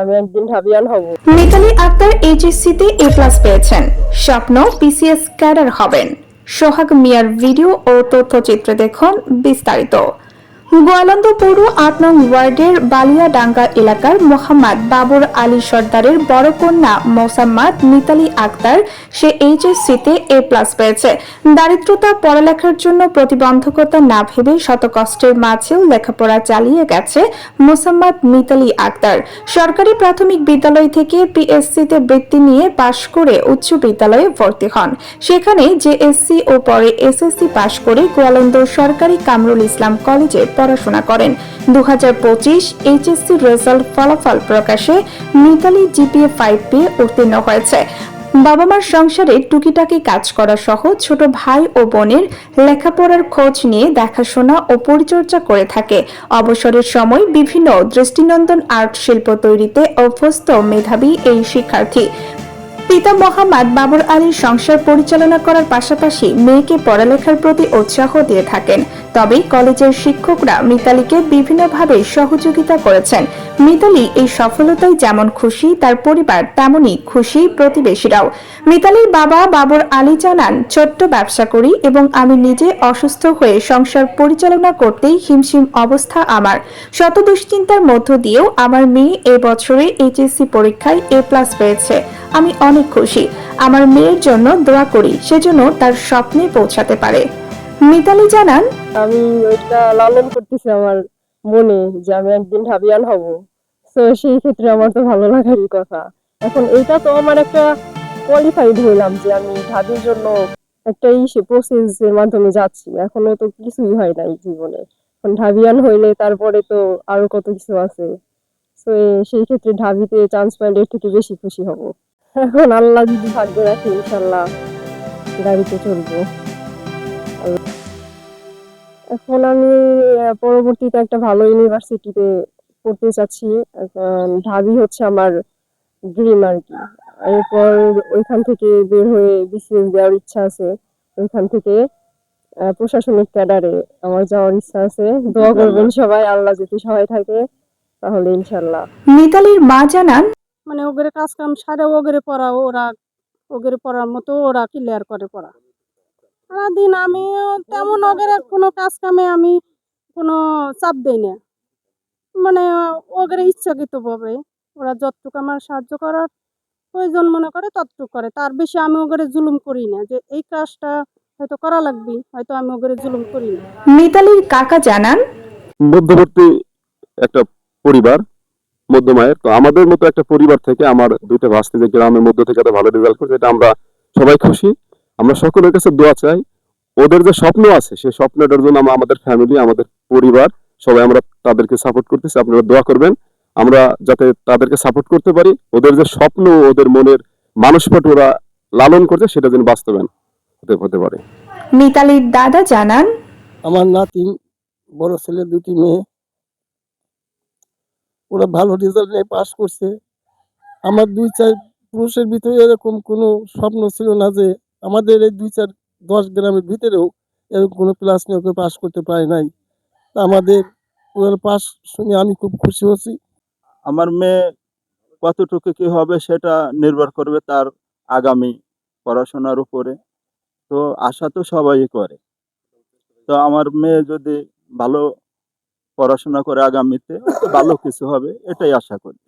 আমি একদিন ভাবিয়ান হব। মিতালি আক্তার এইচএসসিতে এ প্লাস পেয়েছেন। স্বপ্ন পিসিএস ক্যাডার হবেন। সোহাগ মিয়ার ভিডিও ও তথ্যচিত্র দেখুন বিস্তারিত। গোয়ালন্দ পৌর আট নং ওয়ার্ডের বালিয়াডাঙ্গা এলাকার মোহাম্মদ বাবর আলী সর্দারের বড় কন্যা মোসাম্মদ মিতালি আক্তার, সে এইচএসসিতে এ প্লাস পেয়েছে। দারিদ্রতা পড়ালেখার জন্য প্রতিবন্ধকতা না ভেবে শত কষ্টের মাঝেও লেখাপড়া চালিয়ে গেছে মোসাম্মদ মিতালি আক্তার। সরকারি প্রাথমিক বিদ্যালয় থেকে পিএসসিতে বৃত্তি নিয়ে পাশ করে উচ্চ বিদ্যালয়ে ভর্তি হন। সেখানে জেএসসি ও পরে এসএসসি পাশ করে গোয়ালন্দ সরকারি কামরুল ইসলাম কলেজে পড়াশোনা করেন। দু হাজার পঁচিশ এইচএসসি রেজাল্ট ফলাফল প্রকাশে মিতালি জিপিএ ফাইভ পেয়ে উত্তীর্ণ হয়েছে। বাবা মার সংসারে টুকিটাকি কাজ করা সহ ছোট ভাই ও বোনের লেখাপড়ার খোঁজ নিয়ে দেখাশোনা ও পরিচর্যা করে থাকে। অবসরের সময় বিভিন্ন দৃষ্টিনন্দন আর্ট শিল্প তৈরিতে অভ্যস্ত মেধাবী এই শিক্ষার্থী। পিতা মোহাম্মদ বাবর আলীর সংসার পরিচালনা করার পাশাপাশি মেয়েকে পড়ালেখার প্রতি উৎসাহ দিয়ে থাকেন। তবে কলেজের শিক্ষকরা মিতালিকে বিভিন্নভাবে সহযোগিতা করেছেন। মিতালি এই সফলতায় যেমন খুশি, তার পরিবার তেমনই খুশি প্রতিবেশীরাও। মিতালির বাবা বাবর আলী জানান, ছোট্ট ব্যবসা করি এবং আমি নিজে অসুস্থ হয়ে সংসার পরিচালনা করতেই হিমশিম অবস্থা আমার। শত দুশ্চিন্তার মধ্য দিয়েও আমার মেয়ে এ বছরে এইচএসসি পরীক্ষায় এ প্লাস পেয়েছে। আমি অনেক খুশি। আমার মেয়ের জন্য দোয়া করি সেজন্য তার স্বপ্নে পৌঁছাতে পারে। মিতালি জানান, আমি ওইটা লালন করতেছি আমার মনে যে আমি একদিন ঢাবিয়ান হব। তো সেই ক্ষেত্রে আমার তো ভালো লাগারই কথা। এখন এইটা তো আমার একটা কোয়ালিফাইড হইলাম যে আমি ঢাবির জন্য একটা ইসে প্রসেস এর মাধ্যমে যাচ্ছি। এখনও তো কিছুই হয় নাই জীবনে। এখন ঢাবিয়ান হইলে তারপরে তো আরও কত কিছু আছে। তো সেই ক্ষেত্রে ঢাবিতে চান্স পাইলে থেকে বেশি খুশি হব। এখন আল্লাহ যদি ভাগ্য রাখে ইনশাল্লাহ গাড়িতে চলবো। এখন আমি পরবর্তীতে একটা ভালো ইউনিভার্সিটিতে পড়তে চাচ্ছি। এখন ঢাবি হচ্ছে আমার ড্রিম আর কি। এরপর ওইখান থেকে বের হয়ে বিসিএস দেওয়ার ইচ্ছা আছে। ওইখান থেকে প্রশাসনিক ক্যাডারে আমার যাওয়ার ইচ্ছা আছে। দোয়া করবেন সবাই আল্লাহ যদি সবাই থাকে তাহলে ইনশাল্লাহ মিতালির মা জানান মানে ওগের কাজ কাম সারে ওগেরে পড়া ওরা ওগেরে পড়ার মতো ওরা ক্লিয়ার করে পড়া। সারাদিন আমি তেমন ওগের কোনো কাজ কামে আমি কোনো চাপ দেই না। মানে ওগের ইচ্ছাকৃত ভাবে ওরা যতটুকু আমার সাহায্য করার প্রয়োজন মনে করে ততটুকু করে। তার বেশি আমি ওগেরে জুলুম করি না যে এই কাজটা হয়তো করা লাগবে হয়তো আমি ওগেরে জুলুম করি না। মিতালির কাকা জানান মধ্যবর্তী একটা পরিবার মধ্যমায়ের তো আমাদের মতো একটা পরিবার থেকে আমার দুইটা ভাস্তি যে গ্রামের মধ্যে থেকে একটা ভালো রেজাল্ট করছে এটা আমরা সবাই খুশি। আমরা সকলের কাছে দোয়া চাই। ওদের যে স্বপ্ন আছে সেই স্বপ্নটার জন্য আমরা আমাদের ফ্যামিলি আমাদের পরিবার সবাই আমরা তাদেরকে সাপোর্ট করতেছি। আপনারা দোয়া করবেন। আমরা যাতে তাদেরকে সাপোর্ট করতে পারি। ওদের যে স্বপ্ন ওদের মনের মানুষপট ওরা লালন করছে সেটা যেন বাস্তবায়ন হতে হতে পারে। মিতালির দাদা জানান আমার নাতি বড় ছেলে দুটি মেয়ে। ওরা ভালো রেজাল্ট নিয়ে পাস করছে। আমার দুই চার পুরুষের ভিতরে এরকম কোনো স্বপ্ন ছিল না যে আমাদের এই দুই চার দশ গ্রামের ভিতরেও এরকম কোনো ক্লাস নিয়ে ওকে পাস করতে পারে নাই। আমাদের ওদের পাস শুনে আমি খুব খুশি হচ্ছি আমার মেয়ে কতটুকু কি হবে সেটা নির্ভর করবে তার আগামী পড়াশোনার উপরে। তো আশা তো সবাই করে। তো আমার মেয়ে যদি ভালো পড়াশোনা করে আগামীতে ভালো কিছু হবে এটাই আশা করি।